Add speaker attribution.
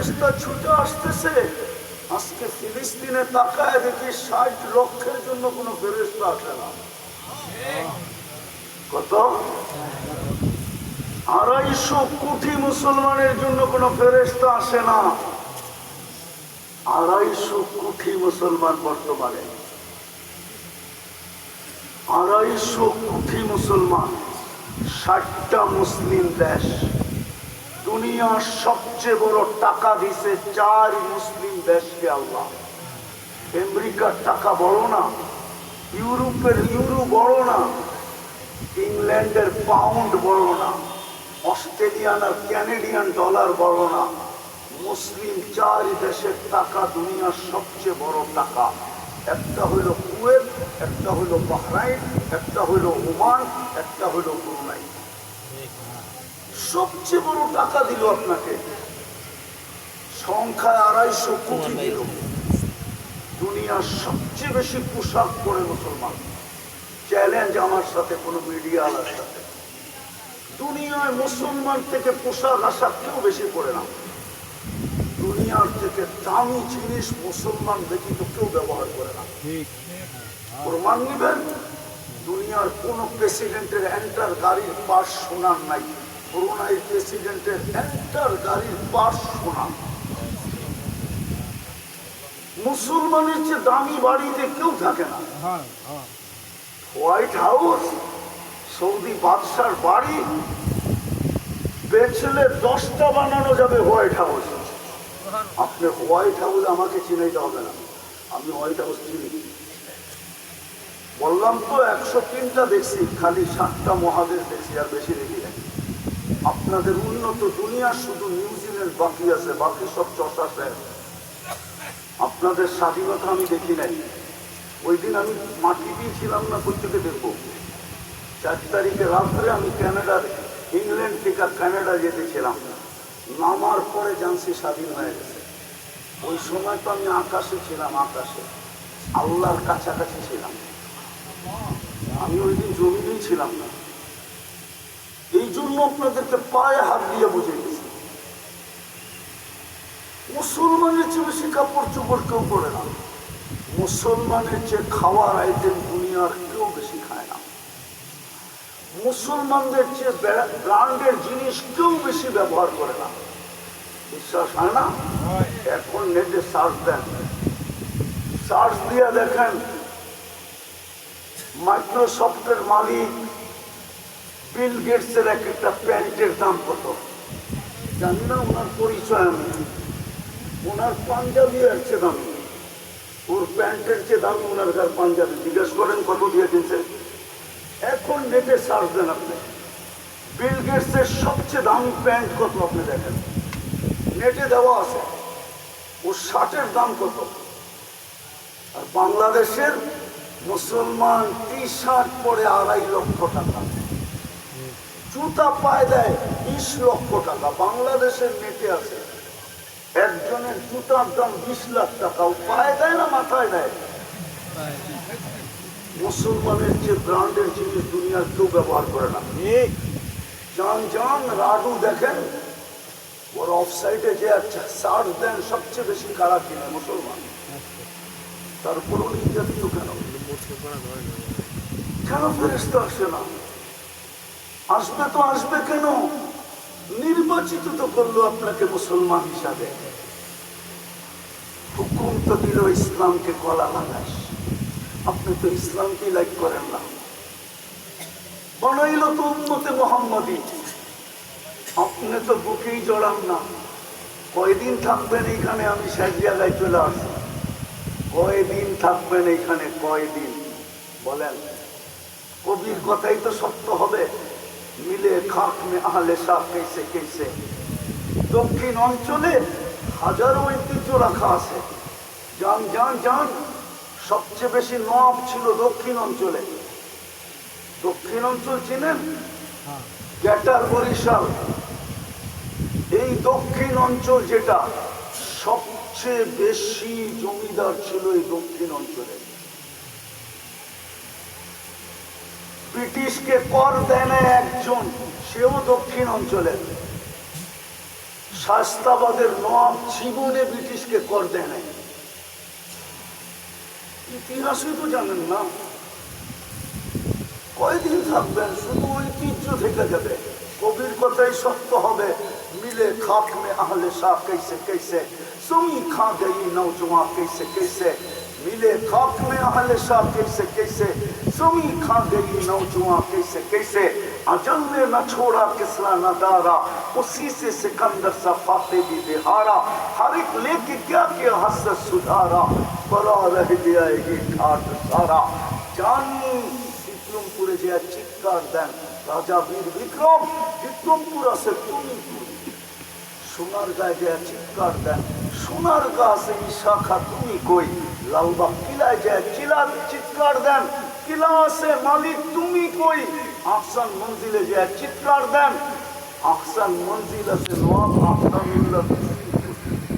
Speaker 1: ফেরেস্তা ছুটে আসতেছে। আজকে ফিলিস্তিনে তাকায় দেখি ষাট লক্ষের জন্য কোনো ফেরেস্তা আসে না। কত? আড়াইশো কোটি মুসলমানের জন্য কোনো ফেরেস্তা আসে না। আড়াইশো কোটি মুসলমান বর্তমানে। আড়াইশো কোটি মুসলমান, ষাটটা মুসলিম দেশ। দুনিয়ার সবচেয়ে বড় টাকা দিছে চার মুসলিম দেশকে আল্লাহ। আমেরিকার টাকা বড় না, ইউরোপের ইউরো বড় না, ইংল্যান্ডের পাউন্ড বড় না, অস্ট্রেলিয়ান আর ক্যানেডিয়ান ডলার বড় না, মুসলিম চার দেশের টাকা দুনিয়ার সবচেয়ে বড় টাকা। একটা হইল কুয়েত, একটা হইল বাহরাইন, একটা হইল ওমান, একটা হইল ব্রুনাই। সবচেয়ে বড় টাকা দিল আপনাকে। সংখ্যায় আড়াইশো কোটি দিল। দুনিয়ার সবচেয়ে বেশি পোশাক পরে মুসলমান। চ্যালেঞ্জ আমার সাথে কোনো মিডিয়া আলার সাথে। দুনিয়ায় মুসলমান থেকে পোশাক আশাক কেউ বেশি পড়ে না। দুনিয়ার থেকে দামি জিনিস মুসলমান ব্যতীত কেউ ব্যবহার করে না। প্রমাণ নিবেন? দুনিয়ার কোন প্রেসিডেন্টের এন্টার গাড়ির পাশ শোনার নাই। করোনায় প্রেসিডেন্টের এন্টার গাড়ির পাশ শোনান মুসলমানের চেয়ে দামি বাড়িতে কেউ থাকে না। হোয়াইট হাউস সৌদি বাদশার বাড়ি বেচলে দশটা বানানো যাবে হোয়াইট হাউস। আপনি হোয়াইট হাউস আমাকে চিনাইতে হবে না। আমি হোয়াইট হাউস চিনি। বললাম তো একশো তিনটা দেখছি খালি সাতটা মহাদেশ দেখছি আর বেশি দেখি আপনাদের উন্নত দুনিয়া শুধু নিউজিল্যান্ড বাকি আছে, বাকি সব চষা শেষ আপনাদের স্বাধীনতা আমি দেখি নাই। ওই দিন আমি মাটিতেই ছিলাম না কোথেকে দেখব? চার তারিখে রাত্রে আমি ক্যানাডার, ইংল্যান্ড থেকে কানাডা যেতেছিলাম নামার পরে জানছি স্বাধীন হয়ে গেছে। ওই সময় তো আমি আকাশে ছিলাম, আকাশে। আল্লাহর কাছাকাছি ছিলাম। আমি ওই দিন জমিতেই ছিলাম না। এই জন্য আপনাদেরকে পায়ে হাত দিয়ে বুঝে গেছি মুসলমানের চেয়ে বেশি কাপড় চোপড় কেউ পরে না। মুসলমানের চেয়ে খাওয়ার আইটেম দুনিয়ার কেউ বেশি খায় না। মুসলমানদের চেয়ে ব্র্যান্ডের জিনিস কেউ বেশি ব্যবহার করে না। বিশ্বাস হয় না? এখন নেটে সার্চ দেন। সার্চ দিয়ে দেখেন মাইক্রোসফটের মালিক বিল গেটসের এক একটা প্যান্টের দাম কত? জানি না ওনার পরিচয় আমি ওনার পাঞ্জাবি আছে দামি। ওর প্যান্টের চেয়ে দামি ওনার কার পাঞ্জাবি। জিজ্ঞেস করেন কত দিয়ে কিনছে? এখন নেটে সার্চ দেন আপনি। বিল গেটসের সবচেয়ে দামি প্যান্ট কত আপনি দেখেন? নেটে দেওয়া আছে। ওর শার্টের দাম কত? আর বাংলাদেশের মুসলমান টি শার্ট পরে আড়াই লক্ষ টাকা। জুতা পায় দেয় বিশ লক্ষ টাকা। বাংলাদেশের নেটে আছে। একজনের জুতার দাম বিশ লাখ টাকা। পায়ে দেয় না মাথায় দেয়? মুসলমানের যে ব্র্যান্ডের জিনিস দুনিয়ার কেউ ব্যবহার করে না। যান যান রাডু দেখেন। ওর অফসাইডে যে একটা সার্চ দেন সবচেয়ে বেশি খারাপ কিনে মুসলমান। তারপরও নির্যাতিত কেন? কেন ফেরেস্তা আসে না? আসবে তো আসবে কেন? নির্বাচিত তো করল আপনাকে মুসলমান হিসাবে। হুকুম তো দিল ইসলামকে কলা লাগাস আপনি তো ইসলামকে লাইক করেন না। বানাইল তো উন্মতে মোহাম্মদী। আপনি তো বুকেই জড়ান না। কয়দিন থাকবেন এইখানে আমি শেষ জায়গায় চলে আসি কয়দিন থাকবেন এইখানে? কয়দিন? বলেন। কবির কথাই তো সত্য হবে। মিলে খাক মে আহলে সাহ কেসে কেসে। দক্ষিণ অঞ্চলে হাজারো ঐতিহ্য রাখা আছে। যান যান যান সবচেয়ে বেশি নব ছিল দক্ষিণ অঞ্চলে। দক্ষিণ অঞ্চল চিনেন? গ্যাটার বরিশাল। এই দক্ষিণ অঞ্চল যেটা সবচেয়ে বেশি জমিদার ছিল এই দক্ষিণ অঞ্চলে। ব্রিটিশকে কর দেয় না একজন, সেও দক্ষিণ অঞ্চলের। শাস্তাবাদের নাম জীবনে ব্রিটিশকে কর দেয় নাই ইতিহাসই তো জানেন না। কয়দিন থাকবেন? শুধু ঐতিহ্য থেকে যাবে। কবির কথাই সত্য হবে। মিলে খাক মে আহলে শাহ कैसे कैसे सुमी खा गई नौजवान कैसे कैसे मिले खाक में अहले शाह कैसे कैसे सुमी खा गई नौजवान कैसे कैसे अजल ने न छोड़ा किसरा न दारा उसी से सिकंदर सा फाते भी बिहारा हर एक लेके क्या क्या हसरत सुधारा बड़ा रह गया ये ठाट सारा জানি বিক্রমপুরে যে চিৎকার দেন রাজা বীর বিক্রম বিক্রমপুর আছে তুমি সোনার গায়ে যে চিৎকার দেন সোনার গাছে এই শাখা তুমি কই লালবাগ কিলায় যে চিলা চিৎকার দেন কিলা আছে মালিক তুমি কই আহসান